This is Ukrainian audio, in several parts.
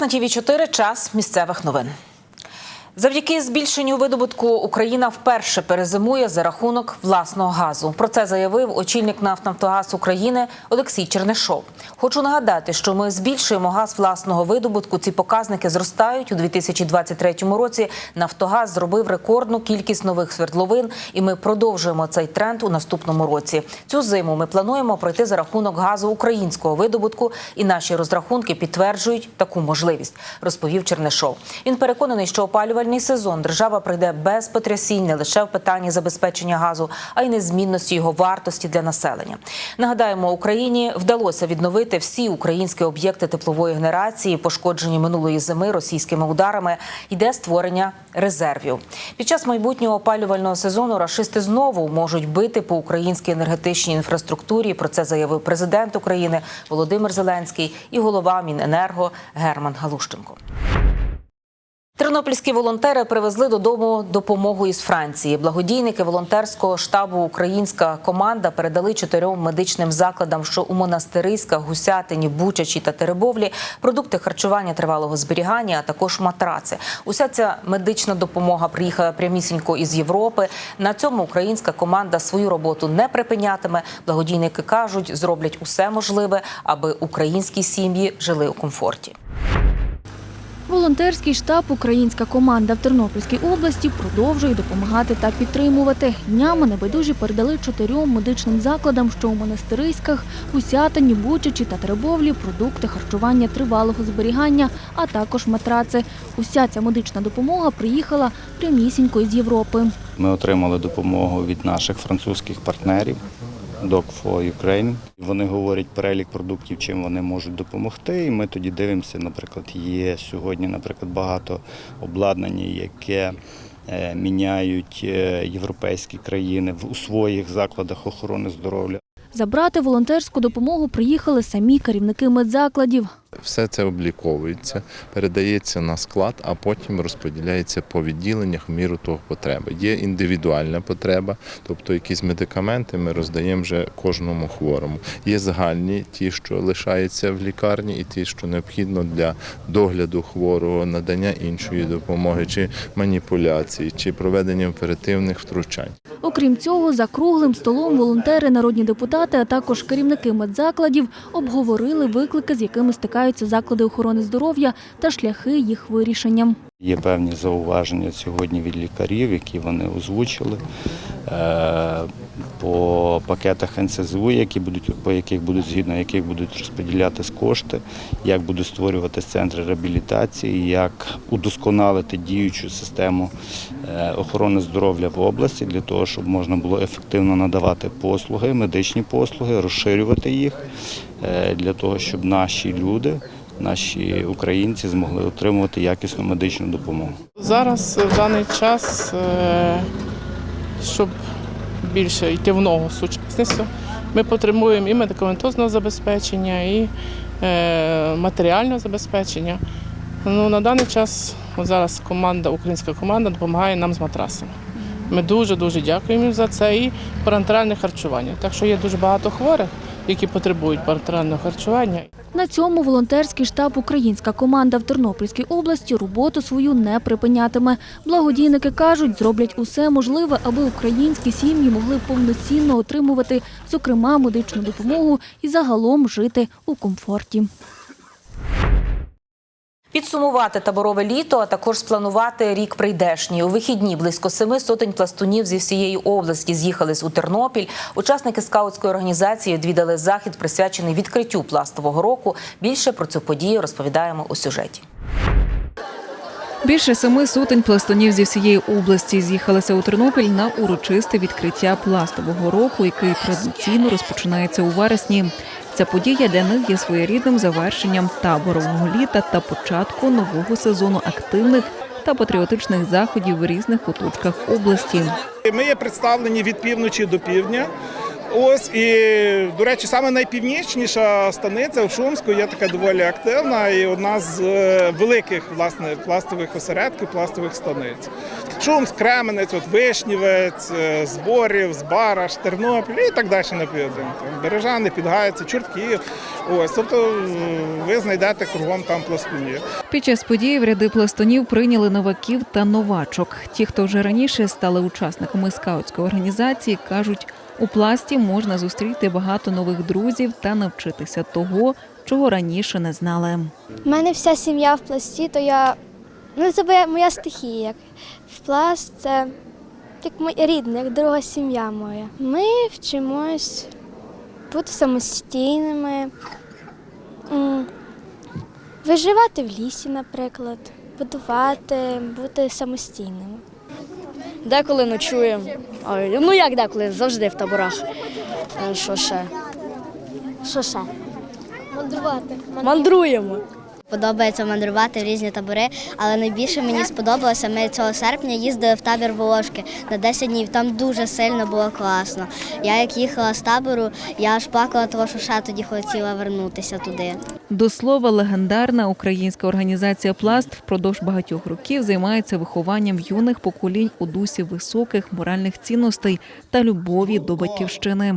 На ТІВІ 4 Час місцевих новин. Завдяки збільшенню видобутку Україна вперше перезимує за рахунок власного газу. Про це заявив очільник НАФ «Нафтогаз України Олексій Чернишов. Хочу нагадати, що ми збільшуємо газ власного видобутку. Ці показники зростають у 2023 році. Нафтогаз зробив рекордну кількість нових свердловин, і ми продовжуємо цей тренд у наступному році. Цю зиму ми плануємо пройти за рахунок газу українського видобутку, і наші розрахунки підтверджують таку можливість, розповів Чернишов. Він переконаний, що опалювальний сезон держава прийде без потрясінь не лише в питанні забезпечення газу, а й незмінності його вартості для населення. Нагадаємо, Україні вдалося відновити всі українські об'єкти теплової генерації, пошкоджені минулої зими російськими ударами. Йде створення резервів. Під час майбутнього опалювального сезону рашисти знову можуть бити по українській енергетичній інфраструктурі. Про це заявив президент України Володимир Зеленський і голова Міненерго Герман Галущенко. Тернопільські волонтери привезли додому допомогу із Франції. Благодійники волонтерського штабу Українська команда передали чотирьом медичним закладам, що у монастириськах, гусятині, бучачі та теребовлі, продукти харчування тривалого зберігання, а також матраци. Уся ця медична допомога приїхала прямісінько із Європи. На цьому українська команда свою роботу не припинятиме. Благодійники кажуть, зроблять усе можливе, аби українські сім'ї жили у комфорті. Волонтерський штаб Українська команда в Тернопільській області продовжує допомагати та підтримувати. Днями небайдужі передали чотирьом медичним закладам, що у монастириськах, Гусятині, Бучачі та Теребовлі продукти харчування тривалого зберігання, а також матраци. Уся ця медична допомога приїхала прямісінько із Європи. Ми отримали допомогу від наших французьких партнерів Doc for Ukraine. Вони говорять перелік продуктів, чим вони можуть допомогти. І ми тоді дивимося, наприклад, є сьогодні, наприклад, багато обладнання, яке е, міняють е, європейські країни в- у своїх закладах охорони здоров'я. Забрати волонтерську допомогу приїхали самі керівники медзакладів. Все це обліковується, передається на склад, а потім розподіляється по відділеннях в міру того потреби. Є індивідуальна потреба, тобто якісь медикаменти ми роздаємо вже кожному хворому. Є загальні, ті, що лишаються в лікарні, і ті, що необхідно для догляду хворого, надання іншої допомоги, чи маніпуляції, чи проведення оперативних втручань. Окрім цього, за круглим столом волонтери, народні депутати, а також керівники медзакладів обговорили виклики, з якими стикаються заклади охорони здоров'я та шляхи їх вирішення. Є певні зауваження сьогодні від лікарів, які вони озвучили е, по пакетах НСЗУ, які будуть по яких будуть згідно яких будуть розподілятись кошти, як будуть створюватись центри реабілітації, як удосконалити діючу систему е, охорони здоров'я в області для того, щоб можна було ефективно надавати послуги, медичні послуги, розширювати їх е, для того, щоб наші люди. Наші українці змогли отримувати якісну медичну допомогу. Зараз в даний час, е, щоб більше йти в ногу сучасністю, ми потребуємо і медикаментозного забезпечення, і е, матеріального забезпечення. Ну, на даний час зараз команда, українська команда допомагає нам з матрасами. Ми дуже дуже дякуємо їм за це і парентеральне харчування. Так що є дуже багато хворих, які потребують паратерального харчування. На цьому волонтерський штаб Українська команда в Тернопільській області роботу свою не припинятиме. Благодійники кажуть, зроблять усе можливе, аби українські сім'ї могли повноцінно отримувати, зокрема, медичну допомогу і загалом жити у комфорті. Підсумувати таборове літо, а також спланувати рік прийдешній. У вихідні близько семи сотень пластунів зі всієї області з'їхались у Тернопіль. Учасники скаутської організації відвідали захід, присвячений відкриттю пластового року. Більше про цю подію розповідаємо у сюжеті. Більше семи сотень пластунів зі всієї області з'їхалися у Тернопіль на урочисте відкриття пластового року, який традиційно розпочинається у вересні. Ця подія для них є своєрідним завершенням таборового літа та початку нового сезону активних та патріотичних заходів в різних куточках області. Ми є представлені від півночі до півдня. Ось і, до речі, саме найпівнічніша станиця в Шумську є така доволі активна і одна з е, великих власне пластових осередків, пластових станиць. Шумськ, Кременець, от Вишнівець, е, Зборів, Збараш, Тернопіль і так далі на південь. Бережани, Підгайці, Чортків. Ось, тобто ви знайдете кругом там пластунів. Під час події в ряди пластунів прийняли новаків та новачок. Ті, хто вже раніше стали учасниками скаутської організації, кажуть, у пласті можна зустріти багато нових друзів та навчитися того, чого раніше не знали. У мене вся сім'я в пласті, то я. Ну, це моя, стихія. В пласт це як рідна, як друга сім'я моя. Ми вчимось бути самостійними, виживати в лісі, наприклад, будувати, бути самостійними. Деколи ночуємо. Ой, Ну як деколи, завжди в таборах. Е, Що ще? Що ще? Мандрувати. Мандруємо. Подобається мандрувати в різні табори, але найбільше мені сподобалося. Ми цього серпня їздили в табір Волошки на 10 днів. Там дуже сильно було класно. Я як їхала з табору, я аж плакала, тому що ще тоді хотіла вернутися туди. До слова, легендарна українська організація Пласт впродовж багатьох років займається вихованням юних поколінь у дусі високих моральних цінностей та любові до батьківщини.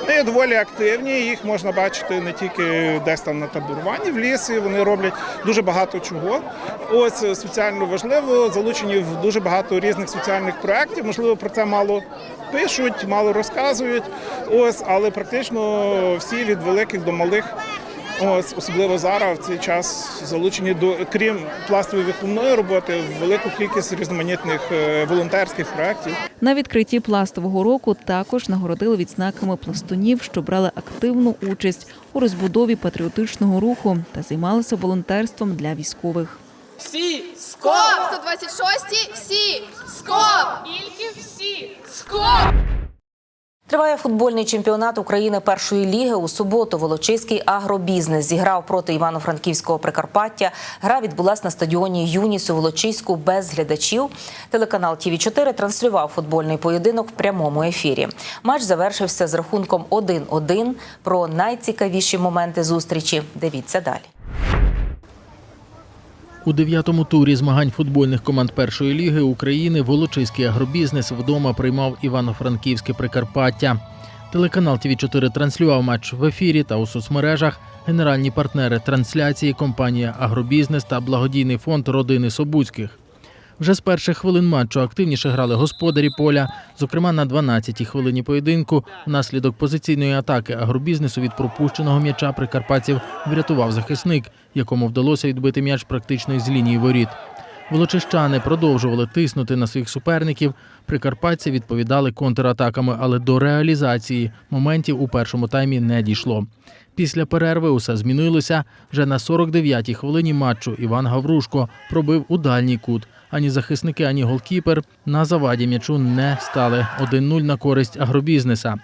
Вони доволі активні, їх можна бачити не тільки десь там на таборуванні в лісі. Вони роблять дуже багато чого. Ось е, соціально важливо, залучені в дуже багато різних соціальних проєктів. Можливо, про це мало пишуть, мало розказують. Ось, але практично всі від великих до малих. Ось особливо зараз в цей час залучені до крім пластової виховної роботи, в велику кількість різноманітних е, волонтерських проєктів. На відкритті пластового року також нагородили відзнаками пластунів, що брали активну участь у розбудові патріотичного руху та займалися волонтерством для військових. Всі! Скоп! 126 всі! Скоп! Тільки всі! Скоп! Триває футбольний чемпіонат України першої ліги. У суботу Волочиський агробізнес зіграв проти Івано-Франківського Прикарпаття. Гра відбулась на стадіоні Юніс у Волочиську без глядачів. Телеканал ТІВІ 4 транслював футбольний поєдинок в прямому ефірі. Матч завершився з рахунком 1-1. Про найцікавіші моменти зустрічі. Дивіться далі. У дев'ятому турі змагань футбольних команд першої ліги України Волочиський агробізнес вдома приймав Івано-Франківське Прикарпаття. Телеканал ТВ 4 транслював матч в ефірі та у соцмережах. Генеральні партнери трансляції компанія Агробізнес та благодійний фонд родини Собуцьких. Вже з перших хвилин матчу активніше грали господарі поля. Зокрема, на 12-й хвилині поєдинку внаслідок позиційної атаки агробізнесу від пропущеного м'яча прикарпатців врятував захисник, якому вдалося відбити м'яч практично із лінії воріт. Волочищани продовжували тиснути на своїх суперників. Прикарпатці відповідали контратаками, але до реалізації моментів у першому таймі не дійшло. Після перерви усе змінилося. Вже на 49-й хвилині матчу Іван Гаврушко пробив у дальній кут. Ані захисники, ані голкіпер на заваді м'ячу не стали 1-0 на користь агробізнеса.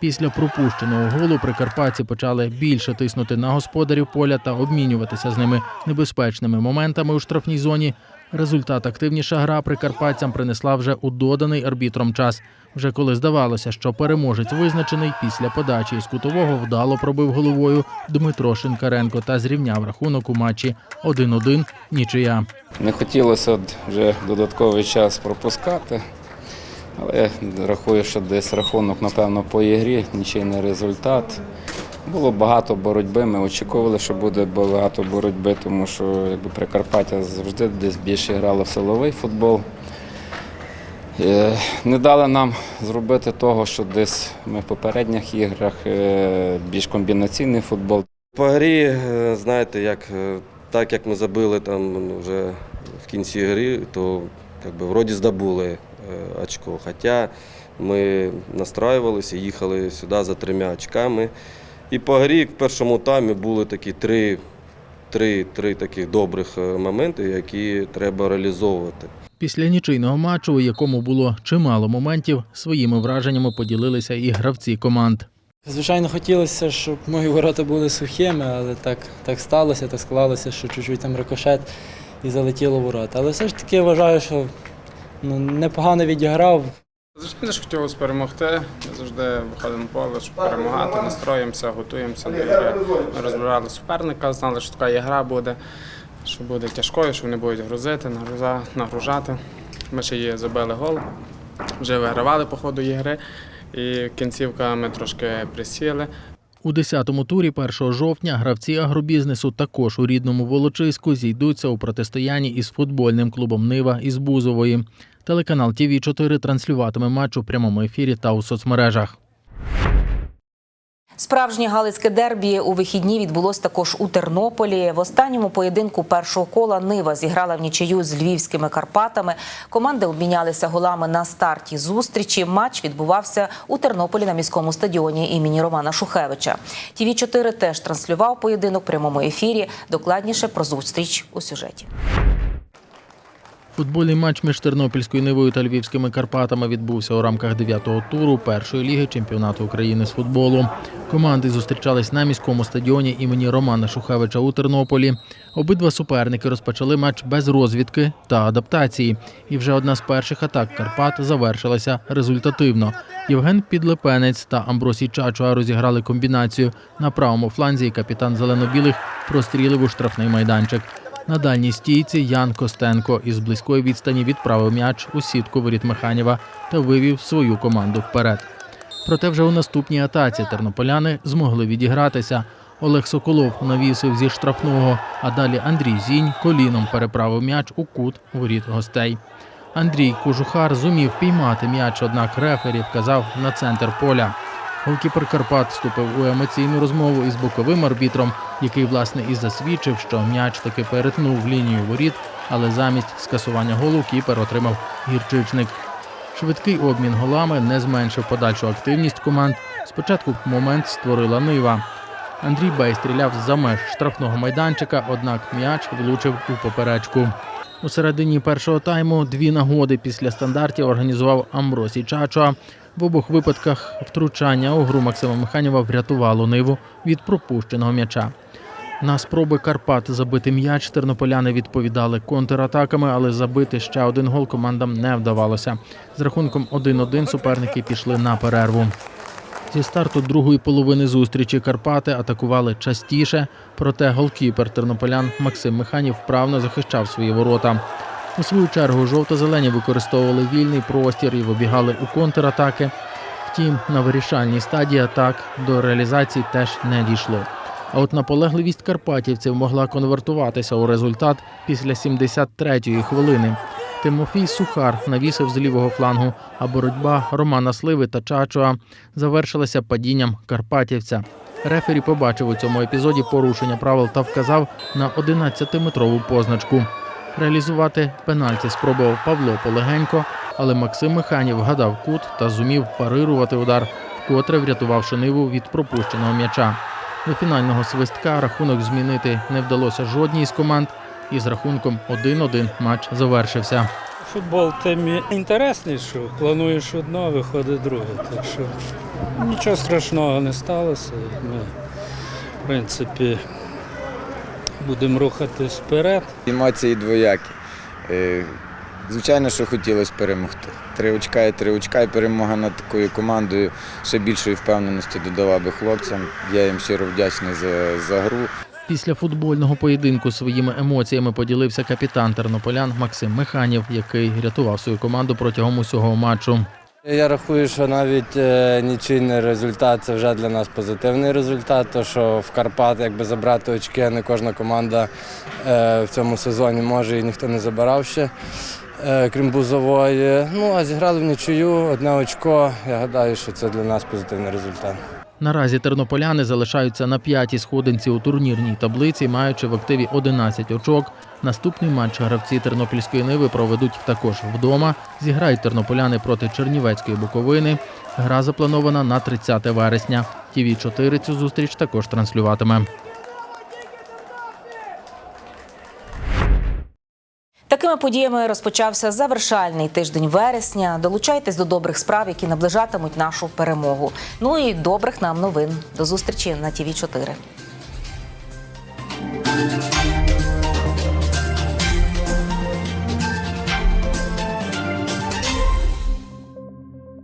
Після пропущеного голу прикарпатці почали більше тиснути на господарів поля та обмінюватися з ними небезпечними моментами у штрафній зоні. Результат активніша гра прикарпатцям принесла вже у доданий арбітром час. Вже коли здавалося, що переможець визначений, після подачі із кутового вдало пробив головою Дмитро Шинкаренко та зрівняв рахунок у матчі 1-1 нічия. Не хотілося вже додатковий час пропускати, але рахую, що десь рахунок, напевно, по ігрі, нічийний результат. Було багато боротьби. Ми очікували, що буде багато боротьби, тому що якби Прикарпаття завжди десь більше грало в силовий футбол. Е, Не дали нам зробити того, що десь ми в попередніх іграх е, більш комбінаційний футбол. По грі, е, знаєте, як, так як ми забили там ну, вже в кінці гри, то як би, вроді здобули очко. Хоча ми настраювалися, їхали сюди за трьома очками. І по грі в першому таймі були такі три, три, три таких добрих моменти, які треба реалізовувати. Після нічийного матчу, у якому було чимало моментів, своїми враженнями поділилися і гравці команд. Звичайно, хотілося, щоб мої ворота були сухими, але так, так сталося, так склалося, що чуть-чуть там рикошет і залетіло ворота. Але все ж таки вважаю, що ну, непогано відіграв. Звичайно ж хотілося перемогти. Ми завжди виходимо на поле, щоб перемагати, настроїмося, готуємося до ігри. Ми розбирали суперника, знали, що така ігра буде, що буде тяжкою, що вони будуть грузити, нагружати. Ми ще її забили гол, вже вигравали по ходу ігри, і кінцівка ми трошки присіли. У 10-му турі 1 жовтня гравці агробізнесу також у рідному Волочиську зійдуться у протистоянні із футбольним клубом Нива із Бузової. Телеканал ТВ 4 транслюватиме матч у прямому ефірі та у соцмережах. Справжнє галицьке дербі у вихідні відбулось також у Тернополі. В останньому поєдинку першого кола Нива зіграла в нічию з львівськими Карпатами. Команди обмінялися голами на старті зустрічі. Матч відбувався у Тернополі на міському стадіоні імені Романа Шухевича. ТВ 4 теж транслював поєдинок в прямому ефірі. Докладніше про зустріч у сюжеті. Футбольний матч між Тернопільською Нивою та Львівськими Карпатами відбувся у рамках 9-го туру першої ліги чемпіонату України з футболу. Команди зустрічались на міському стадіоні імені Романа Шухевича у Тернополі. Обидва суперники розпочали матч без розвідки та адаптації. І вже одна з перших атак Карпат завершилася результативно. Євген Підлепенець та Амбросій Чачуа розіграли комбінацію на правому фланзі. Капітан зелено-білих прострілив у штрафний майданчик. На дальній стійці Ян Костенко із близької відстані відправив м'яч у сітку воріт Механіва та вивів свою команду вперед. Проте вже у наступній атаці тернополяни змогли відігратися. Олег Соколов навісив зі штрафного, а далі Андрій Зінь коліном переправив м'яч у кут воріт гостей. Андрій Кожухар зумів піймати м'яч, однак рефері вказав на центр поля. Голкіпер Карпат вступив у емоційну розмову із боковим арбітром, який власне і засвідчив, що м'яч таки перетнув лінію воріт, але замість скасування голу кіпер отримав гірчичник. Швидкий обмін голами не зменшив подальшу активність команд. Спочатку момент створила Нива. Андрій Бей стріляв за меж штрафного майданчика, однак м'яч влучив у поперечку. У середині першого тайму дві нагоди після стандартів організував Амбросій Чачуа. В обох випадках втручання у гру Максима Механіва врятувало Ниву від пропущеного м'яча. На спроби Карпат забити м'яч тернополяни відповідали контратаками, але забити ще один гол командам не вдавалося. З рахунком 1-1 суперники пішли на перерву. Зі старту другої половини зустрічі Карпати атакували частіше, проте голкіпер тернополян Максим Механів вправно захищав свої ворота. У свою чергу жовто-зелені використовували вільний простір і вибігали у контратаки. Втім, на вирішальній стадії атак до реалізації теж не дійшло. А от наполегливість карпатівців могла конвертуватися у результат після 73-ї хвилини. Тимофій Сухар навісив з лівого флангу, а боротьба Романа Сливи та Чачуа завершилася падінням карпатівця. Рефері побачив у цьому епізоді порушення правил та вказав на 11-метрову позначку. Реалізувати пенальті спробував Павло Полегенько, але Максим Механів вгадав кут та зумів парирувати удар, вкотре врятувавши ниву від пропущеного м'яча. До фінального свистка рахунок змінити не вдалося жодній з команд, і з рахунком 1-1 матч завершився. Футбол тим і інтересний, плануєш одно, виходить друге. Так що нічого страшного не сталося. Ми, в принципі, будемо рухатись вперед. Емоції двоякі. Е, Звичайно, що хотілося перемогти. Три очка і три очка, і перемога над такою командою ще більшої впевненості додала би хлопцям. Я їм щиро вдячний за, за гру. Після футбольного поєдинку своїми емоціями поділився капітан тернополян Максим Механів, який рятував свою команду протягом усього матчу. Я рахую, що навіть е, нічийний результат це вже для нас позитивний результат, то що в Карпат, якби забрати очки, не кожна команда е, в цьому сезоні може і ніхто не забирав ще, е, крім Бузової. Ну а зіграли в нічию, одне очко. Я гадаю, що це для нас позитивний результат. Наразі тернополяни залишаються на п'ятій сходинці у турнірній таблиці, маючи в активі 11 очок. Наступний матч гравці тернопільської ниви проведуть також вдома. Зіграють тернополяни проти Чернівецької Буковини. Гра запланована на 30 вересня. ТІВІ 4 цю зустріч також транслюватиме. Такими подіями розпочався завершальний тиждень вересня. Долучайтесь до добрих справ, які наближатимуть нашу перемогу. Ну і добрих нам новин. До зустрічі на ТІВІ 4